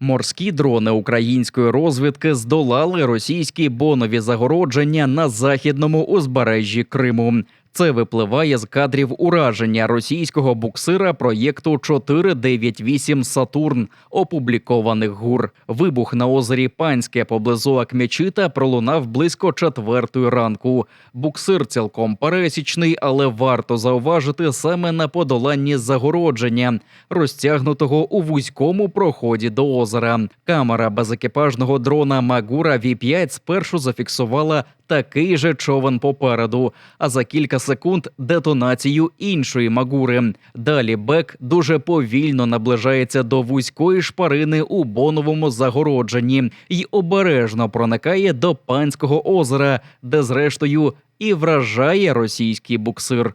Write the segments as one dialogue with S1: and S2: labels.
S1: Морські дрони української розвідки здолали російські бонові загородження на західному узбережжі Криму. Це випливає з кадрів ураження російського буксира проєкту 498 Сатурн, опублікованих ГУР. Вибух на озері Панське поблизу Акмячита пролунав близько четвертої ранку. Буксир цілком пересічний, але варто зауважити саме на подоланні загородження, розтягнутого у вузькому проході до озера. Камера безекіпажного дрона Магура V5 спершу зафіксувала такий же човен попереду, а за кілька секунд детонацію іншої магури. Далі Бек дуже повільно наближається до вузької шпарини у боновому загородженні і обережно проникає до панського озера, де зрештою і вражає російський буксир.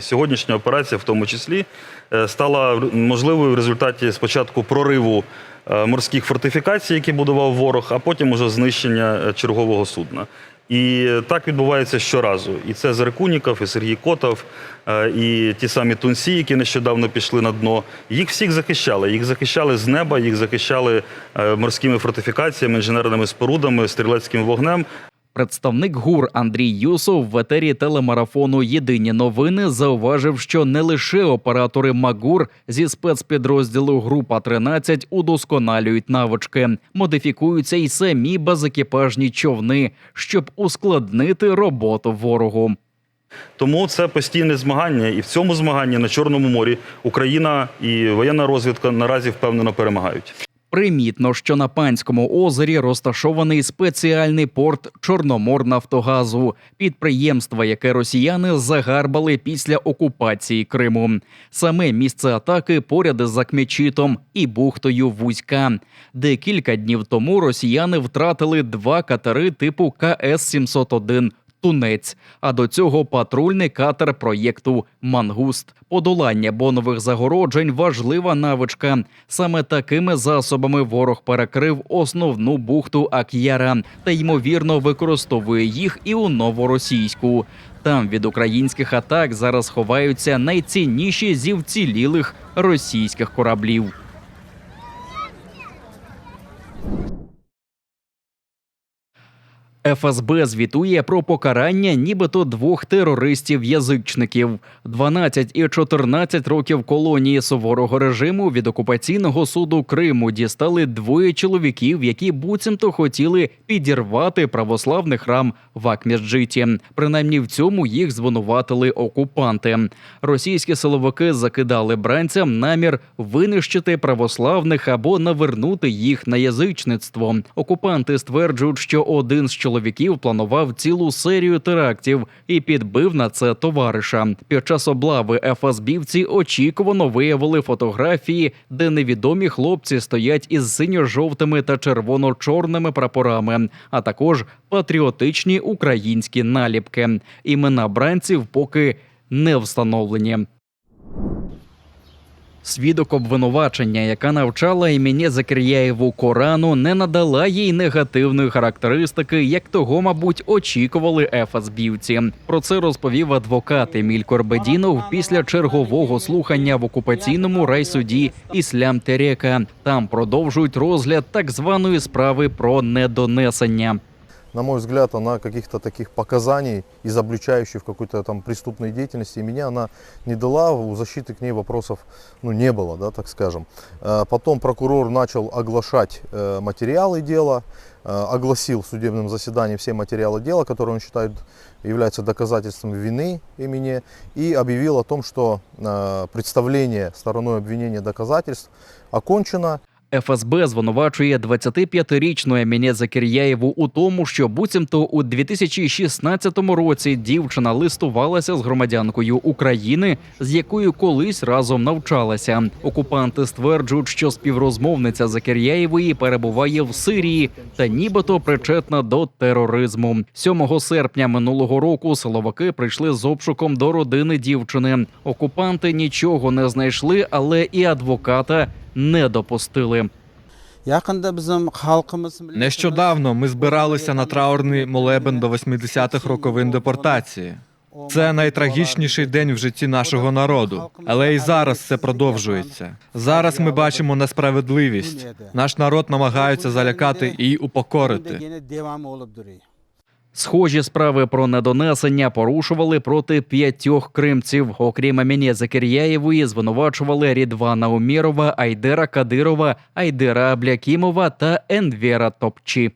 S2: Сьогоднішня операція, в тому числі, е, стала можливою в результаті спочатку прориву е, морських фортифікацій, які будував ворог, а потім уже знищення е, чергового судна. І так відбувається щоразу. І це Зеркуніков, і Сергій Котов, е, і ті самі тунці, які нещодавно пішли на дно. Їх всіх захищали. Їх захищали з неба, їх захищали е, морськими фортифікаціями, інженерними спорудами, стрілецьким вогнем.
S1: Представник ГУР Андрій Юсов в етері телемарафону Єдині новини зауважив, що не лише оператори МАГУР зі спецпідрозділу Група 13 удосконалюють навички, модифікуються й самі безекіпажні човни, щоб ускладнити роботу ворогу.
S2: Тому це постійне змагання, і в цьому змаганні на Чорному морі Україна і воєнна розвідка наразі впевнено перемагають.
S1: Примітно, що на панському озері розташований спеціальний порт Чорноморнафтогазу, підприємство, яке росіяни загарбали після окупації Криму. Саме місце атаки поряд із Акмечитом і бухтою Вузька, де кілька днів тому росіяни втратили два катери типу КС-701 Тунець, а до цього патрульний катер проєкту Мангуст. Подолання бонових загороджень важлива навичка. Саме такими засобами ворог перекрив основну бухту Ак'яра та ймовірно використовує їх і у новоросійську. Там від українських атак зараз ховаються найцінніші зі вцілілих російських кораблів. ФСБ звітує про покарання нібито двох терористів-язичників. 12 і 14 років колонії суворого режиму від окупаційного суду Криму дістали двоє чоловіків, які буцімто хотіли підірвати православний храм в Акмірджиті. Принаймні в цьому їх звинуватили окупанти. Російські силовики закидали бранцям намір винищити православних або навернути їх на язичництво. Окупанти стверджують, що один з чоловіків планував цілу серію терактів і підбив на це товариша. Під час облави ФСБівці очікувано виявили фотографії, де невідомі хлопці стоять із синьо-жовтими та червоно-чорними прапорами, а також патріотичні українські наліпки. Імена бранців поки не встановлені. Свідок обвинувачення, яка навчала імені Закиряєву Корану, не надала їй негативної характеристики, як того, мабуть, очікували ФСБівці. Про це розповів адвокат Еміль Корбедінов після чергового слухання в окупаційному райсуді Іслям Терека. Там продовжують розгляд так званої справи про недонесення.
S3: На мой взгляд, она каких-то таких показаний, изобличающих в какой-то там преступной деятельности, меня она не дала, у защиты к ней вопросов ну, не было, да, так скажем. Э, Потом прокурор начал оглашать э, материалы дела, э, огласил в судебном заседании все материалы дела, которые он считает являются доказательством вины имени, и объявил о том, что представление стороной обвинения доказательств окончено,
S1: ФСБ звинувачує 25-річну Еміне Закіряєву у тому, що буцімто у 2016 році дівчина листувалася з громадянкою України, з якою колись разом навчалася. Окупанти стверджують, що співрозмовниця Закіряєвої перебуває в Сирії та нібито причетна до тероризму. 7 серпня минулого року силовики прийшли з обшуком до родини дівчини. Окупанти нічого не знайшли, але і адвоката не допустили.
S4: Якында bizim халқымыз
S5: Нещодавно ми збиралися на траурний молебен до 80-х роковин депортації. Це найтрагічніший день в житті нашого народу, але і зараз це продовжується. Зараз ми бачимо несправедливість. Наш народ намагається залякати і упокорити.
S1: Схожі справи про недонесення порушували проти п'ятьох кримців. Окрім Аміні Закиряєвої, звинувачували Рідвана Умірова, Айдера Кадирова, Айдера Аблякімова та Енвера Топчі.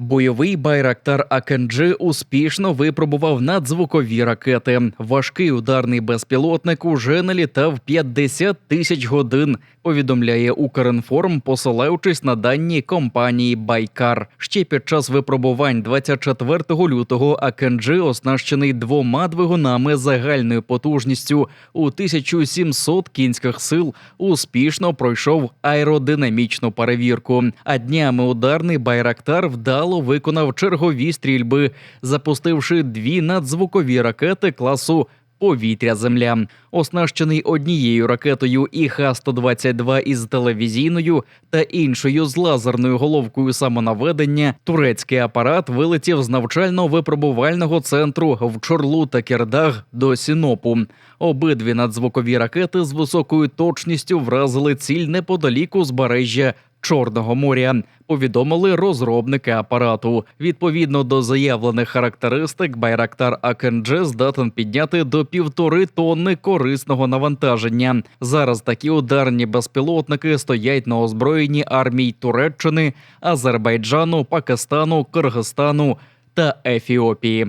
S1: Бойовий байрактар Акенджи успішно випробував надзвукові ракети. Важкий ударний безпілотник уже налітав 50 тисяч годин. Повідомляє Укрінформ, посилаючись на дані компанії Байкар. Ще під час випробувань 24 лютого Акенджи оснащений двома двигунами загальною потужністю у 1700 кінських сил. Успішно пройшов аеродинамічну перевірку. А днями ударний байрактар вдало виконав чергові стрільби, запустивши дві надзвукові ракети класу. Повітря земля оснащений однією ракетою ІХ-122 із телевізійною та іншою з лазерною головкою самонаведення. Турецький апарат вилетів з навчально-випробувального центру в Чорлу та Кердаг до Сінопу. Обидві надзвукові ракети з високою точністю вразили ціль неподалік узбережжя Чорного моря. Повідомили розробники апарату. Відповідно до заявлених характеристик, Байрактар Акендже здатен підняти до півтори тонни корисного навантаження. Зараз такі ударні безпілотники стоять на озброєнні армій Туреччини, Азербайджану, Пакистану, Киргизстану та Ефіопії.